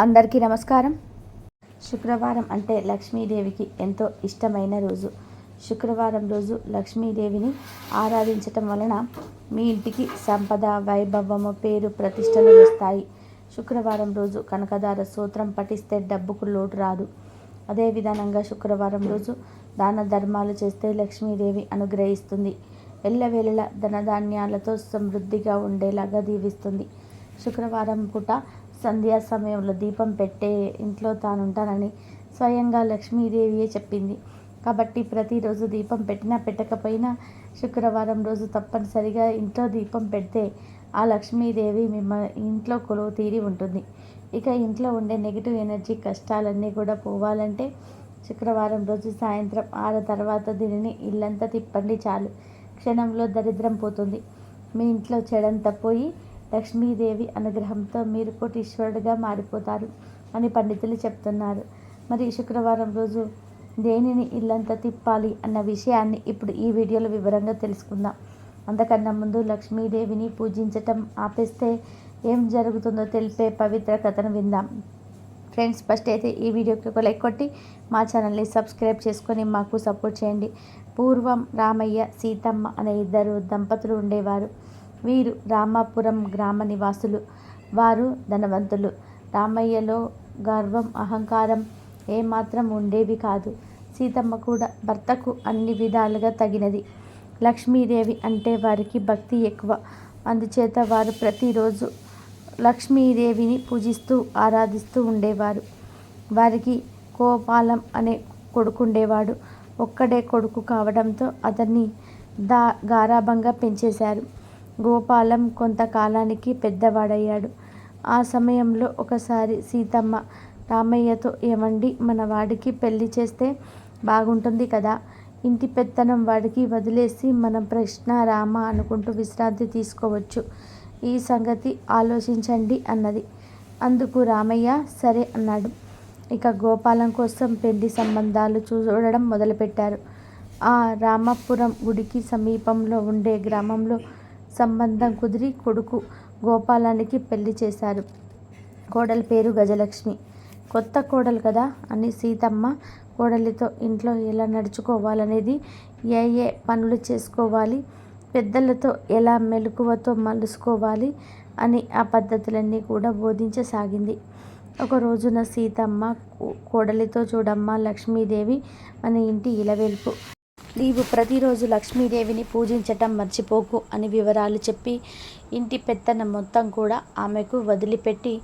అందరికీ నమస్కారం. శుక్రవారం అంటే లక్ష్మీదేవికి ఎంతో ఇష్టమైన రోజు. శుక్రవారం రోజు లక్ష్మీదేవిని ఆరాధించటం వలన మీ ఇంటికి సంపద వైభవము పేరు ప్రతిష్టలు వస్తాయి. శుక్రవారం రోజు కనకదార సూత్రం పఠిస్తే డబ్బుకు లోటు రాదు. అదే విధానంగా శుక్రవారం రోజు దాన ధర్మాలు చేస్తే లక్ష్మీదేవి అనుగ్రహిస్తుంది. ఎల్లవేళలా ధనధాన్యాలతో సమృద్ధిగా ఉండేలాగా దీవిస్తుంది. శుక్రవారం పూట సంధ్యా సమయంలో దీపం పెట్టే ఇంట్లో తానుంటానని స్వయంగా లక్ష్మీదేవియే చెప్పింది. కాబట్టి ప్రతిరోజు దీపం పెట్టినా పెట్టకపోయినా శుక్రవారం రోజు తప్పనిసరిగా ఇంట్లో దీపం పెడితే ఆ లక్ష్మీదేవి మిమ్మ ఇంట్లో కొలువు తీరి ఉంటుంది. ఇక ఇంట్లో ఉండే నెగిటివ్ ఎనర్జీ కష్టాలన్నీ కూడా పోవాలంటే శుక్రవారం రోజు సాయంత్రం ఆరు తర్వాత దీనిని ఇల్లంతా తిప్పండి చాలు. క్షణంలో దరిద్రం పోతుంది. మీ ఇంట్లో చెడంతా పోయి లక్ష్మీదేవి అనుగ్రహంతో మీరు కోటీశ్వరుడిగా మారిపోతారు అని పండితులు చెప్తున్నారు. మరి శుక్రవారం రోజు దేనిని ఇల్లంతా తిప్పాలి అన్న విషయాన్ని ఇప్పుడు ఈ వీడియోలో వివరంగా తెలుసుకుందాం. అంతకన్నా ముందు లక్ష్మీదేవిని పూజించటం ఆపేస్తే ఏం జరుగుతుందో తెలిపే పవిత్ర కథను విందాం. ఫ్రెండ్స్ ఫస్ట్ అయితే ఈ వీడియోకి ఒక లైక్ కొట్టి మా ఛానల్ని సబ్స్క్రైబ్ చేసుకొని మాకు సపోర్ట్ చేయండి. పూర్వం రామయ్య సీతమ్మ అనే ఇద్దరు దంపతులు ఉండేవారు. వీరు రామాపురం గ్రామ నివాసులు. వారు ధనవంతులు. రామయ్యలో గర్వం అహంకారం ఏమాత్రం ఉండేవి కాదు. సీతమ్మ కూడా భర్తకు అన్ని విధాలుగా తగినది. లక్ష్మీదేవి అంటే వారికి భక్తి ఎక్కువ. అందుచేత వారు ప్రతిరోజు లక్ష్మీదేవిని పూజిస్తూ ఆరాధిస్తూ ఉండేవారు. వారికి కోపాలం అనే కొడుకుండేవాడు. ఒక్కడే కొడుకు కావడంతో అతన్ని దా గారాభంగా పెంచేశారు. గోపాలం కొంతకాలానికి పెద్దవాడయ్యాడు. ఆ సమయంలో ఒకసారి సీతమ్మ రామయ్యతో ఏమండి మన వాడికి పెళ్ళి చేస్తే బాగుంటుంది కదా? ఇంటి పెత్తనం వాడికి వదిలేసి మనం ప్రశ్న రామ అనుకుంటూ విశ్రాంతి తీసుకోవచ్చు. ఈ సంగతి ఆలోచించండి అన్నది. అందుకు రామయ్య సరే అన్నాడు. ఇక గోపాలం కోసం పెళ్ళి సంబంధాలు చూడడం మొదలుపెట్టారు. ఆ రామపురం గుడికి సమీపంలో ఉండే గ్రామంలో సంబంధం కుదిరి కొడుకు గోపాలానికి పెళ్ళి చేశారు. కోడలి పేరు గజలక్ష్మి. కొత్త కోడలు కదా అని సీతమ్మ కోడలితో ఇంట్లో ఎలా నడుచుకోవాలనేది ఏ ఏ పనులు చేసుకోవాలి పెద్దలతో ఎలా మెలకువతో మలుసుకోవాలి అని ఆ పద్ధతులన్నీ కూడా బోధించసాగింది. ఒక రోజున సీతమ్మ కోడలితో చూడమ్మ లక్ష్మీదేవి మన ఇంటి ఇలవెల్పు నీవు ప్రతిరోజు లక్ష్మీదేవిని పూజించటం మర్చిపోకు అని వివరాలు చెప్పి ఇంటి పెత్తన మొత్తం కూడా ఆమెకు వదిలిపెట్టి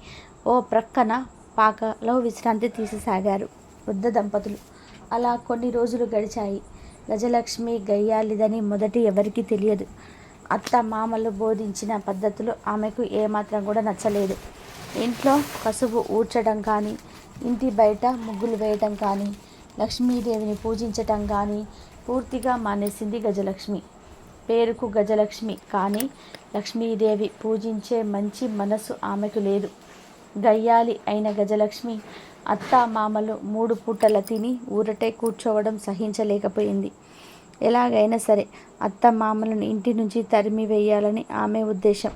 ఓ ప్రక్కన పాకలో విశ్రాంతి తీససాగారు వృద్ధ దంపతులు. అలా కొన్ని రోజులు గడిచాయి. గజలక్ష్మి గయ్యాలిదని మొదటి ఎవరికీ తెలియదు. అత్త మామలు బోధించిన పద్ధతులు ఆమెకు ఏమాత్రం కూడా నచ్చలేదు. ఇంట్లో కసువు ఊడ్చడం కానీ ఇంటి బయట ముగ్గులు వేయటం కానీ లక్ష్మీదేవిని పూజించటం కానీ పూర్తిగా మానేసింది గజలక్ష్మి. పేరుకు గజలక్ష్మి కానీ లక్ష్మీదేవి పూజించే మంచి మనసు ఆమెకు లేదు. గయ్యాలి అయిన గజలక్ష్మి అత్త మామలు మూడు పూటల తిని ఊరటే కూర్చోవడం సహించలేకపోయింది. ఎలాగైనా సరే అత్త మామలను ఇంటి నుంచి తరిమి వేయాలని ఆమె ఉద్దేశం.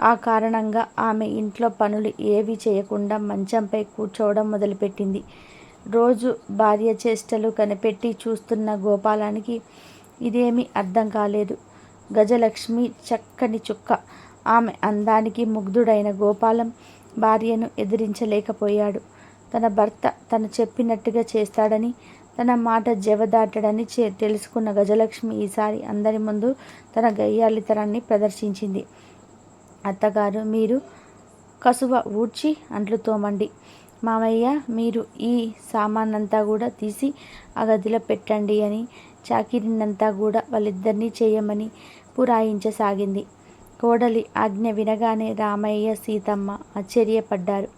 ఆ కారణంగా ఆమె ఇంట్లో పనులు ఏవి చేయకుండా మంచంపై కూర్చోవడం మొదలుపెట్టింది. రోజు భార్య చేష్టలు కనిపెట్టి చూస్తున్న గోపాలానికి ఇదేమీ అర్థం కాలేదు. గజలక్ష్మి చక్కని చుక్క. ఆమె అందానికి ముగ్ధుడైన గోపాలం భార్యను ఎదిరించలేకపోయాడు. తన భర్త తను చెప్పినట్టుగా చేస్తాడని తన మాట జవదాటడని చే తెలుసుకున్న గజలక్ష్మి ఈసారి అందరి ముందు తన గయ్యాలితనాన్ని ప్రదర్శించింది. అత్తగారు మీరు కసువ ఊడ్చి అంట్లు తోమండి. మామయ్య మీరు ఈ సామానంతా కూడా తీసి ఆ గదిలో పెట్టండి అని చాకిరినంతా కూడా వాళ్ళిద్దరినీ చేయమని పురాయించసాగింది. కోడలి ఆజ్ఞ వినగానే రామయ్య సీతమ్మ ఆశ్చర్యపడ్డారు.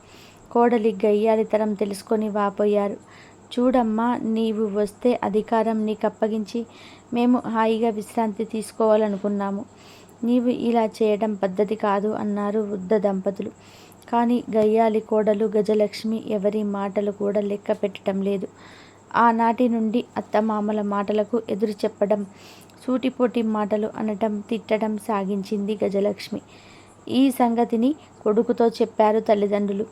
కోడలి గయ్యాలితనం తెలుసుకొని వాపోయారు. చూడమ్మా నీవు వస్తే అధికారం నీకు అప్పగించి మేము హాయిగా విశ్రాంతి తీసుకోవాలనుకున్నాము. నీవు ఇలా చేయడం పద్ధతి కాదు అన్నారు వృద్ధ దంపతులు. కానీ గయ్యాలి కోడలు గజలక్ష్మి ఎవరి మాటలు కూడా లెక్క పెట్టడం లేదు. ఆనాటి నుండి అత్తమామల మాటలకు ఎదురు చెప్పడం సూటిపోటి మాటలు అనటం తిట్టడం సాగించింది గజలక్ష్మి. ఈ సంగతిని కొడుకుతో చెప్పారు తల్లిదండ్రులు.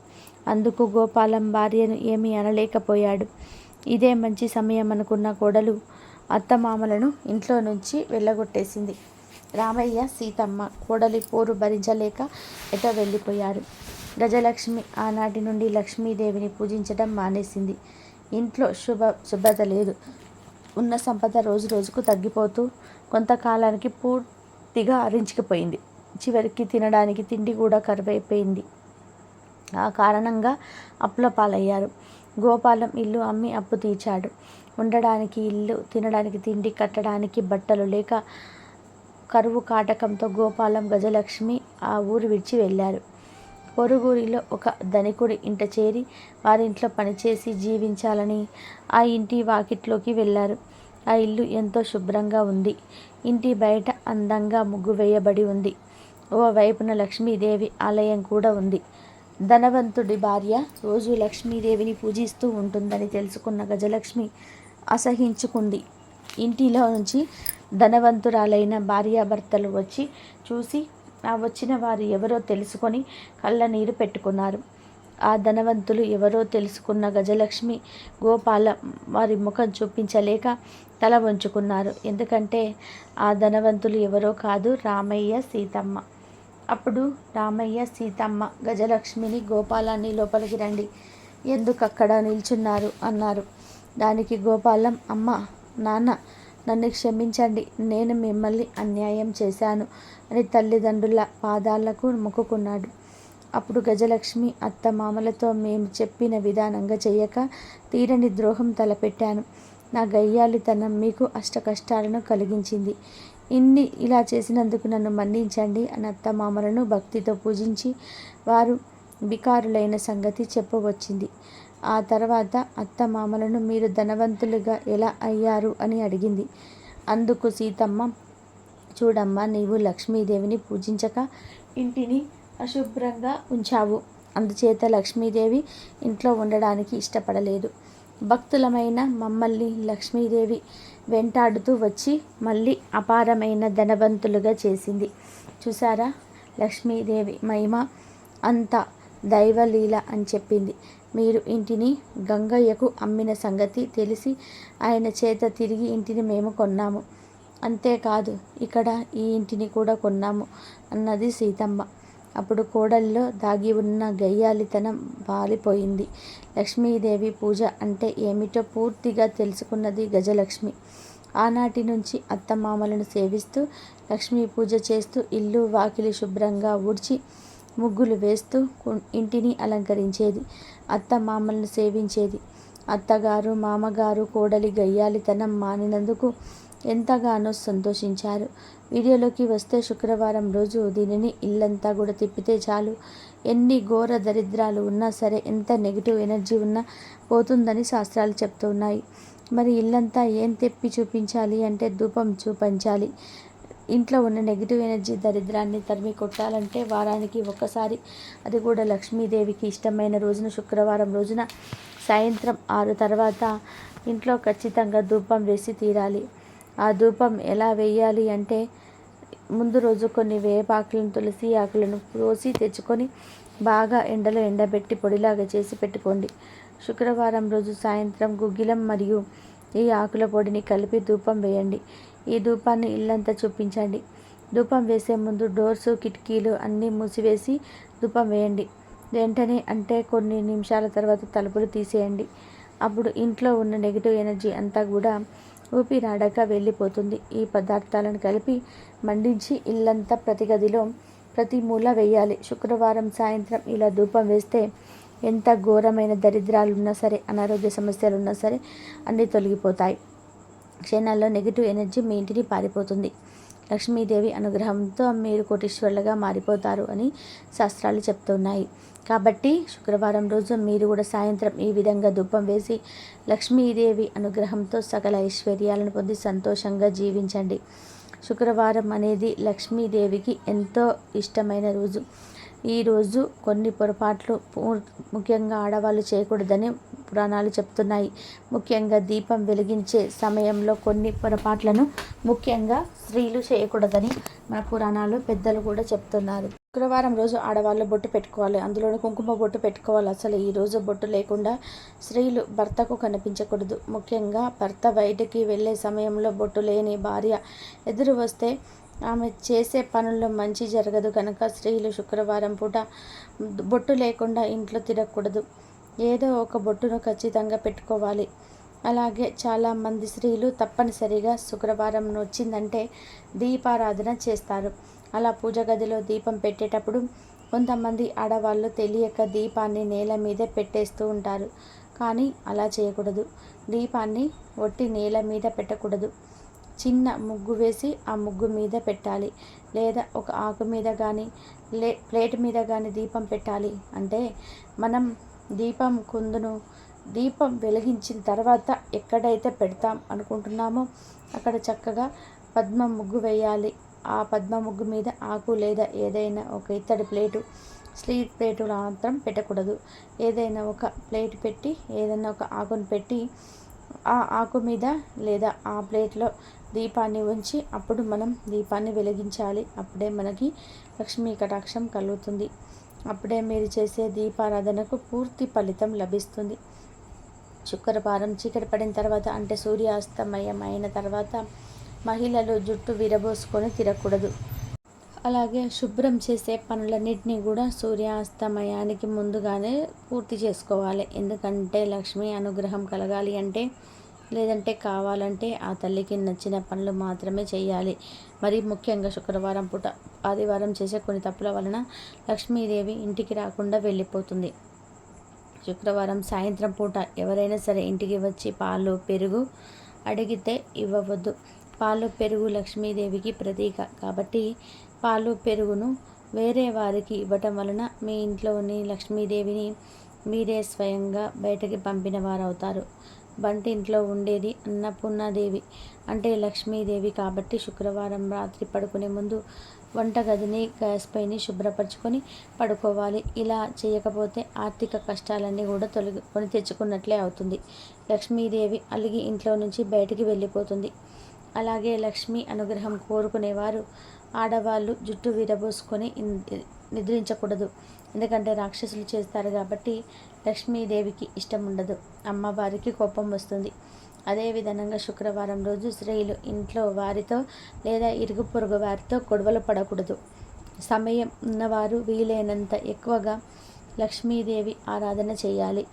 అందుకు గోపాలం భార్యను ఏమీ అనలేకపోయాడు. ఇదే మంచి సమయం అనుకున్న కోడలు అత్తమామలను ఇంట్లో నుంచి వెళ్ళగొట్టేసింది. రామయ్య సీతమ్మ కోడలి పోరు భరించలేక ఎటో వెళ్ళిపోయారు. గజలక్ష్మి ఆనాటి నుండి లక్ష్మీదేవిని పూజించడం మానేసింది. ఇంట్లో శుభ శుభ్రత లేదు. ఉన్న సంపద రోజు రోజుకు తగ్గిపోతూ కొంతకాలానికి పూర్తిగా అరించుకుపోయింది. చివరికి తినడానికి తిండి కూడా కరువైపోయింది. ఆ కారణంగా అప్పుల పాలయ్యారు. గోపాలం ఇల్లు అమ్మి అప్పు తీర్చాడు. ఉండడానికి ఇల్లు తినడానికి తిండి కట్టడానికి బట్టలు లేక కరువు కాటకంతో గోపాలం గజలక్ష్మి ఆ ఊరు విడిచి వెళ్ళారు. పొరుగురిలో ఒక ధనికుడి ఇంట చేరి వారింట్లో పనిచేసి జీవించాలని ఆ ఇంటి వాకిట్లోకి వెళ్ళారు. ఆ ఇల్లు ఎంతో శుభ్రంగా ఉంది. ఇంటి బయట అందంగా ముగ్గు వేయబడి ఉంది. ఓ వైపున లక్ష్మీదేవి ఆలయం కూడా ఉంది. ధనవంతుడి భార్య రోజు లక్ష్మీదేవిని పూజిస్తూ ఉంటుందని తెలుసుకున్న గజలక్ష్మి అసహించుకుంది. ఇంటిలో నుంచి ధనవంతురాలైన భార్యాభర్తలు వచ్చి చూసి ఆ వచ్చిన వారు ఎవరో తెలుసుకొని కళ్ళ నీరు పెట్టుకున్నారు. ఆ ధనవంతులు ఎవరో తెలుసుకున్న గజలక్ష్మి గోపాల వారి ముఖం చూపించలేక తల వంచుకున్నారు. ఎందుకంటే ఆ ధనవంతులు ఎవరో కాదు రామయ్య సీతమ్మ. అప్పుడు రామయ్య సీతమ్మ గజలక్ష్మిని గోపాలాన్ని లోపలికి రండి. ఎందుకు అక్కడ నిల్చున్నారు? అన్నారు. దానికి గోపాలం అమ్మ నాన్న నన్ను క్షమించండి. నేను మిమ్మల్ని అన్యాయం చేశాను. అని తల్లిదండ్రుల పాదాలకు మొక్కుకున్నాడు. అప్పుడు గజలక్ష్మి అత్త మామలతో మేము చెప్పిన విధానంగా చేయక తీరని ద్రోహం తలపెట్టాను. నా గయ్యాలితనం మీకు అష్ట కష్టాలను కలిగించింది. ఇన్ని ఇలా చేసినందుకు నన్ను మన్నించండి అని అత్తమామలను భక్తితో పూజించి వారు బికారులైన సంగతి చెప్పవచ్చింది. ఆ తర్వాత అత్త మామలను మీరు ధనవంతులుగా ఎలా అయ్యారు అని అడిగింది. అందుకు సీతమ్మ చూడమ్మా నీవు లక్ష్మీదేవిని పూజించక ఇంటిని అశుభ్రంగా ఉంచావు. అందుచేత లక్ష్మీదేవి ఇంట్లో ఉండడానికి ఇష్టపడలేదు. భక్తులమైన మమ్మల్ని లక్ష్మీదేవి వెంటాడుతూ వచ్చి మళ్ళీ అపారమైన ధనవంతులుగా చేసింది. చూసారా లక్ష్మీదేవి మహిమ అంత దైవలీల అని చెప్పింది. మీరు ఇంటిని గంగయ్యకు అమ్మిన సంగతి తెలిసి ఆయన చేత తిరిగి ఇంటిని మేము కొన్నాము. అంతేకాదు ఇక్కడ ఈ ఇంటిని కూడా కొన్నాము అన్నది సీతమ్మ. అప్పుడు కోడల్లో దాగి ఉన్న గయ్యాలితనం పాలిపోయింది. లక్ష్మీదేవి పూజ అంటే ఏమిటో పూర్తిగా తెలుసుకున్నది గజలక్ష్మి. ఆనాటి నుంచి అత్తమామలను సేవిస్తూ లక్ష్మీ పూజ చేస్తూ ఇల్లు వాకిలి శుభ్రంగా ఊడ్చి ముగ్గులు వేస్తూ ఇంటిని అలంకరించేది. అత్త మామలను సేవించేది. అత్తగారు మామగారు కోడలి గయ్యాలితనం మానినందుకు ఎంతగానో సంతోషించారు. వీడియోలోకి వస్తే శుక్రవారం రోజు దీనిని ఇల్లంతా కూడా తిప్పితే చాలు. ఎన్ని ఘోర దరిద్రాలు ఉన్నా సరే ఎంత నెగిటివ్ ఎనర్జీ ఉన్నా పోతుందని శాస్త్రాలు చెప్తున్నాయి. మరి ఇల్లంతా ఏం తెప్పి చూపించాలి అంటే ధూపం చూపించాలి. ఇంట్లో ఉన్న నెగిటివ్ ఎనర్జీ దరిద్రాన్ని తరిమి కొట్టాలంటే వారానికి ఒక్కసారి. అది కూడా లక్ష్మీదేవికి ఇష్టమైన రోజున శుక్రవారం రోజున సాయంత్రం ఆరు తర్వాత ఇంట్లో ఖచ్చితంగా ధూపం వేసి తీరాలి. ఆ ధూపం ఎలా వేయాలి అంటే ముందు రోజు కొన్ని వేపాకులను తులసి ఆకులను కోసి తెచ్చుకొని బాగా ఎండలో ఎండబెట్టి పొడిలాగా చేసి పెట్టుకోండి. శుక్రవారం రోజు సాయంత్రం గుగ్గిలం మరియు ఈ ఆకుల పొడిని కలిపి ధూపం వేయండి. ఈ ధూపాన్ని ఇల్లంతా చూపించండి. ధూపం వేసే ముందు డోర్స్ కిటికీలు అన్నీ మూసివేసి ధూపం వేయండి. వెంటనే అంటే కొన్ని నిమిషాల తర్వాత తలుపులు తీసేయండి. అప్పుడు ఇంట్లో ఉన్న నెగిటివ్ ఎనర్జీ అంతా కూడా ఊపిరాడక వెళ్ళిపోతుంది. ఈ పదార్థాలను కలిపి మండించి ఇల్లంతా ప్రతి గదిలో ప్రతి మూల వేయాలి. శుక్రవారం సాయంత్రం ఇలా ధూపం వేస్తే ఎంత ఘోరమైన దరిద్రాలు ఉన్నా సరే అనారోగ్య సమస్యలు ఉన్నా సరే అన్నీ తొలగిపోతాయి. క్షణాల్లో నెగిటివ్ ఎనర్జీ మీ ఇంటిని పారిపోతుంది. లక్ష్మీదేవి అనుగ్రహంతో మీరు కోటీశ్వర్లుగా మారిపోతారు అని శాస్త్రాలు చెప్తున్నాయి. కాబట్టి శుక్రవారం రోజు మీరు కూడా సాయంత్రం ఈ విధంగా ధూపం వేసి లక్ష్మీదేవి అనుగ్రహంతో సకల ఐశ్వర్యాలను పొంది సంతోషంగా జీవించండి. శుక్రవారం అనేది లక్ష్మీదేవికి ఎంతో ఇష్టమైన రోజు. ఈరోజు కొన్ని పొరపాట్లు ముఖ్యంగా ఆడవాళ్ళు చేయకూడదని పురాణాలు చెప్తున్నాయి. ముఖ్యంగా దీపం వెలిగించే సమయంలో కొన్ని పొరపాట్లను ముఖ్యంగా స్త్రీలు చేయకూడదని మన పురాణాలు పెద్దలు కూడా చెప్తున్నారు. శుక్రవారం రోజు ఆడవాళ్ళు బొట్టు పెట్టుకోవాలి. అందులోని కుంకుమ బొట్టు పెట్టుకోవాలి. అసలు ఈ రోజు బొట్టు లేకుండా స్త్రీలు భర్తకు కనిపించకూడదు. ముఖ్యంగా భర్త బయటికి వెళ్ళే సమయంలో బొట్టు లేని భార్య ఎదురు వస్తే ఆమె చేసే పనుల్లో మంచి జరగదు కనుక స్త్రీలు శుక్రవారం పూట బొట్టు లేకుండా ఇంట్లో తిరగకూడదు. ఏదో ఒక బొట్టును ఖచ్చితంగా పెట్టుకోవాలి. అలాగే చాలామంది స్త్రీలు తప్పనిసరిగా శుక్రవారం వచ్చిందంటే దీపారాధన చేస్తారు. అలా పూజ గదిలో దీపం పెట్టేటప్పుడు కొంతమంది ఆడవాళ్ళు తెలియక దీపాన్ని నేల మీదే పెట్టేస్తూ ఉంటారు. కానీ అలా చేయకూడదు. దీపాన్ని ఒట్టి నేల మీద పెట్టకూడదు. చిన్న ముగ్గు వేసి ఆ ముగ్గు మీద పెట్టాలి. లేదా ఒక ఆకు మీద కానీ లే ప్లేట్ మీద కానీ దీపం పెట్టాలి. అంటే మనం దీపం కుందును దీపం వెలిగించిన తర్వాత ఎక్కడైతే పెడతాం అనుకుంటున్నామో అక్కడ చక్కగా పద్మ ముగ్గు వేయాలి. ఆ పద్మ ముగ్గు మీద ఆకు లేదా ఏదైనా ఒక ఇత్తడి ప్లేటు స్లీప్ ప్లేటు మాత్రం పెట్టకూడదు. ఏదైనా ఒక ప్లేట్ పెట్టి ఏదైనా ఒక ఆకును పెట్టి ఆ ఆకు మీద లేదా ఆ ప్లేట్లో దీపాన్ని ఉంచి అప్పుడు మనం దీపాన్ని వెలిగించాలి. అప్పుడే మనకి లక్ష్మీ కటాక్షం కలుగుతుంది. అప్పుడే మీరు చేసే దీపారాధనకు పూర్తి ఫలితం లభిస్తుంది. శుక్రవారం చీకటి పడిన తర్వాత అంటే సూర్యాస్తమయం అయిన తర్వాత మహిళలు జుట్టు విరబోసుకొని తిరగకూడదు. అలాగే శుభ్రం చేసే పనులన్నింటినీ కూడా సూర్యాస్తమయానికి ముందుగానే పూర్తి చేసుకోవాలి. ఎందుకంటే లక్ష్మి అనుగ్రహం కలగాలి అంటే లేదంటే కావాలంటే ఆ తల్లికి నచ్చిన పనులు మాత్రమే చేయాలి. మరి ముఖ్యంగా శుక్రవారం పూట ఆదివారం చేసే కొన్ని తప్పుల వలన లక్ష్మీదేవి ఇంటికి రాకుండా వెళ్ళిపోతుంది. శుక్రవారం సాయంత్రం పూట ఎవరైనా సరే ఇంటికి వచ్చి పాలు పెరుగు అడిగితే ఇవ్వవద్దు. పాలు పెరుగు లక్ష్మీదేవికి ప్రతీక. కాబట్టి పాలు పెరుగును వేరే వారికి ఇవ్వటం వలన మీ ఇంట్లోని లక్ష్మీదేవిని మీరే స్వయంగా బయటకి పంపిన వారవుతారు. అవుతారు బంటింట్లో ఉండేది అన్నపూర్ణాదేవి. అంటే లక్ష్మీదేవి కాబట్టి శుక్రవారం రాత్రి పడుకునే ముందు వంటగదిని గ్యాస్ పైని శుభ్రపరచుకొని పడుకోవాలి. ఇలా చేయకపోతే ఆర్థిక కష్టాలన్నీ కూడా తొలగి కొని తెచ్చుకున్నట్లే అవుతుంది. లక్ష్మీదేవి అలిగి ఇంట్లో నుంచి బయటికి వెళ్ళిపోతుంది. అలాగే లక్ష్మి అనుగ్రహం కోరుకునేవారు. ఆడవాళ్ళు జుట్టు విరబోసుకొని నిద్రించకూడదు. ఎందుకంటే రాక్షసులు చేస్తారు కాబట్టి లక్ష్మీదేవికి ఇష్టం ఉండదు. అమ్మవారికి కోపం వస్తుంది. అదేవిధంగా శుక్రవారం రోజు స్త్రీలు ఇంట్లో వారితో లేదా ఇరుగు పొరుగు వారితో గొడవలు పడకూడదు. సమయం ఉన్నవారు వీలైనంత ఎక్కువగా లక్ష్మీదేవి ఆరాధన చేయాలి.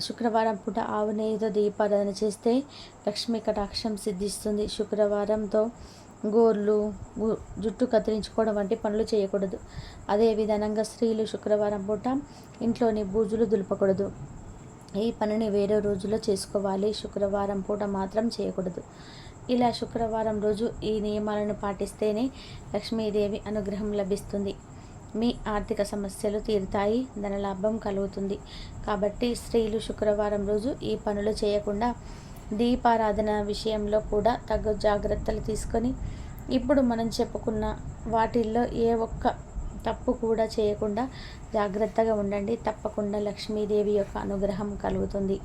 శుక్రవారం పూట ఆవు నెయ్యితో దీపారాధన చేస్తే లక్ష్మీ కటాక్షం సిద్ధిస్తుంది. శుక్రవారంతో గోర్లు జుట్టు కత్తిరించుకోవడం వంటి పనులు చేయకూడదు. అదే విధానంగా స్త్రీలు శుక్రవారం పూట ఇంట్లోని బూజులు దులపకూడదు. ఈ పనిని వేరే రోజులో చేసుకోవాలి. శుక్రవారం పూట మాత్రం చేయకూడదు. ఇలా శుక్రవారం రోజు ఈ నియమాలను పాటిస్తేనే లక్ష్మీదేవి అనుగ్రహం లభిస్తుంది. మీ ఆర్థిక సమస్యలు తీరుతాయి. ధనలాభం కలుగుతుంది. కాబట్టి స్త్రీలు శుక్రవారం రోజు ఈ పనులు చేయకుండా దీపారాధన విషయంలో కూడా తగు జాగ్రత్తలు తీసుకొని ఇప్పుడు మనం చెప్పుకున్న వాటిల్లో ఏ ఒక్క తప్పు కూడా చేయకుండా జాగ్రత్తగా ఉండండి. తప్పకుండా లక్ష్మీదేవి యొక్క అనుగ్రహం కలుగుతుంది.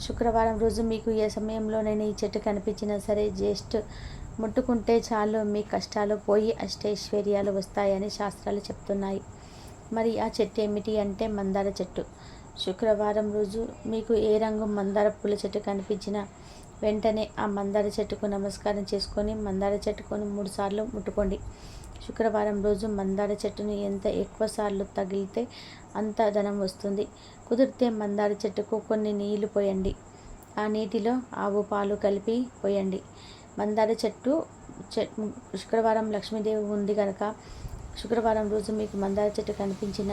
శుక్రవారం రోజు మీకు ఏ సమయంలో నేను ఈ చెట్టు కనిపించినా సరే జస్ట్ ముట్టుకుంటే చాలు మీ కష్టాలు పోయి అష్టైశ్వర్యాలు వస్తాయని శాస్త్రాలు చెప్తున్నాయి. మరి ఆ చెట్టు ఏమిటి అంటే మందార చెట్టు. శుక్రవారం రోజు మీకు ఏ రంగు మందార పూల చెట్టు కనిపించినా వెంటనే ఆ మందార చెట్టుకు నమస్కారం చేసుకొని మందార చెట్టుకొని మూడు సార్లు ముట్టుకోండి. శుక్రవారం రోజు మందార చెట్టును ఎంత ఎక్కువ సార్లు తగిలితే అంత ధనం వస్తుంది. కుదిరితే మందార చెట్టుకు కొన్ని నీళ్ళు పోయండి. ఆ నీటిలో ఆవు పాలు కలిపి పోయండి. మందార చెట్టు శుక్రవారం లక్ష్మీదేవి ఉంది కనుక శుక్రవారం రోజు మీకు మందార చెట్టు కనిపించిన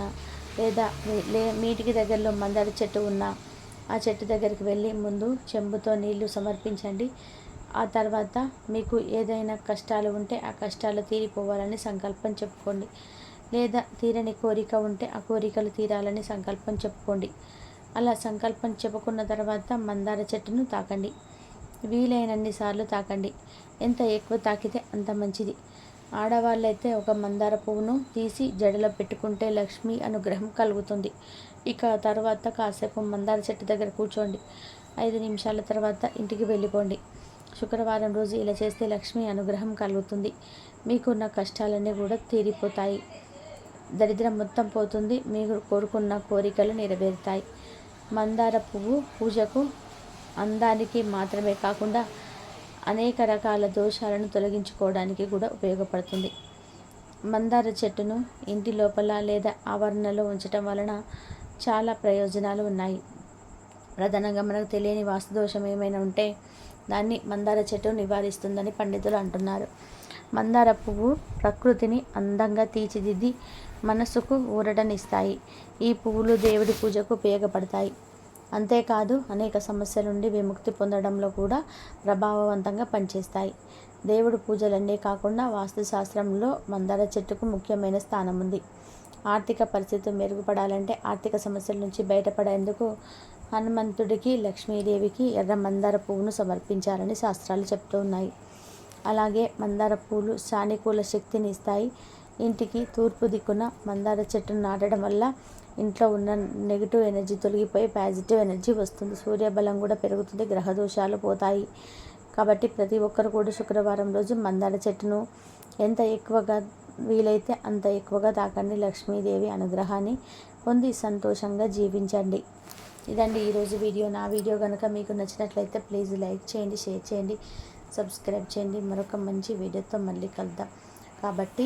లేదా లే మీటికి దగ్గరలో మందార చెట్టు ఉన్న ఆ చెట్టు దగ్గరికి వెళ్ళి ముందు చెంబుతో నీళ్ళు సమర్పించండి. ఆ తర్వాత మీకు ఏదైనా కష్టాలు ఉంటే ఆ కష్టాలు తీరిపోవాలని సంకల్పం చెప్పుకోండి. లేదా తీరని కోరిక ఉంటే ఆ కోరికలు తీరాలని సంకల్పం చెప్పుకోండి. అలా సంకల్పం చెప్పుకున్న తర్వాత మందార చెట్టును తాకండి. వీలైనన్ని సార్లు తాకండి. ఎంత ఎక్కువ తాకితే అంత మంచిది. ఆడవాళ్ళైతే ఒక మందార పువ్వును తీసి జడలో పెట్టుకుంటే లక్ష్మి అనుగ్రహం కలుగుతుంది. ఇక తర్వాత కాసేపు మందార చెట్టు దగ్గర కూర్చోండి. ఐదు నిమిషాల తర్వాత ఇంటికి వెళ్ళిపోండి. శుక్రవారం రోజు ఇలా చేస్తే లక్ష్మి అనుగ్రహం కలుగుతుంది. మీకున్న కష్టాలన్నీ కూడా తీరిపోతాయి. దరిద్రం మొత్తం పోతుంది. మీరు కోరుకున్న కోరికలు నెరవేరుతాయి. మందార పువ్వు పూజకు అందానికి మాత్రమే కాకుండా అనేక రకాల దోషాలను తొలగించుకోవడానికి కూడా ఉపయోగపడుతుంది. మందార చెట్టును ఇంటి లోపల లేదా ఆవరణలో ఉంచటం వలన చాలా ప్రయోజనాలు ఉన్నాయి. ప్రధానంగా మనకు తెలియని వాస్తు దోషం ఏమైనా ఉంటే దాన్ని మందార చెట్టు నివారిస్తుందని పండితులు అంటున్నారు. మందార పువ్వు ప్రకృతిని అందంగా తీర్చిదిద్ది మనసుకు ఊరటనిస్తాయి. ఈ పువ్వులు దేవుడి పూజకు ఉపయోగపడతాయి. అంతేకాదు అనేక సమస్యల నుండి విముక్తి పొందడంలో కూడా ప్రభావవంతంగా పనిచేస్తాయి. దేవుడు పూజలన్నీ కాకుండా వాస్తుశాస్త్రంలో మందార చెట్టుకు ముఖ్యమైన స్థానం ఉంది ఆర్థిక పరిస్థితి మెరుగుపడాలంటే ఆర్థిక సమస్యల నుంచి బయటపడేందుకు హనుమంతుడికి లక్ష్మీదేవికి ఎర్ర మందార పువ్వును సమర్పించాలని శాస్త్రాలు చెప్తూ ఉన్నాయి. అలాగే మందార పూలు సానుకూల శక్తిని ఇస్తాయి. ఇంటికి తూర్పు దిక్కున మందార చెట్టును నాటడం వల్ల ఇంట్లో ఉన్న నెగిటివ్ ఎనర్జీ తొలగిపోయి పాజిటివ్ ఎనర్జీ వస్తుంది. సూర్యబలం కూడా పెరుగుతుంది గ్రహ దోషాలు పోతాయి. కాబట్టి ప్రతి ఒక్కరు కూడా శుక్రవారం రోజు మందార చెట్టును ఎంత ఎక్కువగా వీలైతే అంత ఎక్కువగా తాకండి. లక్ష్మీదేవి అనుగ్రహాన్ని పొంది సంతోషంగా జీవించండి. ఇదండి ఈరోజు వీడియో. నా వీడియో కనుక మీకు నచ్చినట్లయితే ప్లీజ్ లైక్ చేయండి షేర్ చేయండి సబ్స్క్రైబ్ చేయండి. మరొక మంచి వీడియోతో మళ్ళీ కలుద్దాం. కాబట్టి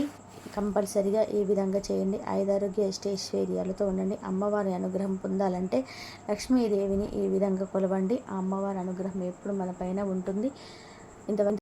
కంపల్సరిగా ఈ విధంగా చేయండి. ఐదారోగ్య అష్టైశ్వర్యాలతో ఉండండి. అమ్మవారి అనుగ్రహం పొందాలంటే లక్ష్మీదేవిని ఈ విధంగా కొలవండి. ఆ అమ్మవారి అనుగ్రహం ఎప్పుడు మన పైన ఉంటుంది. ఇంతమంది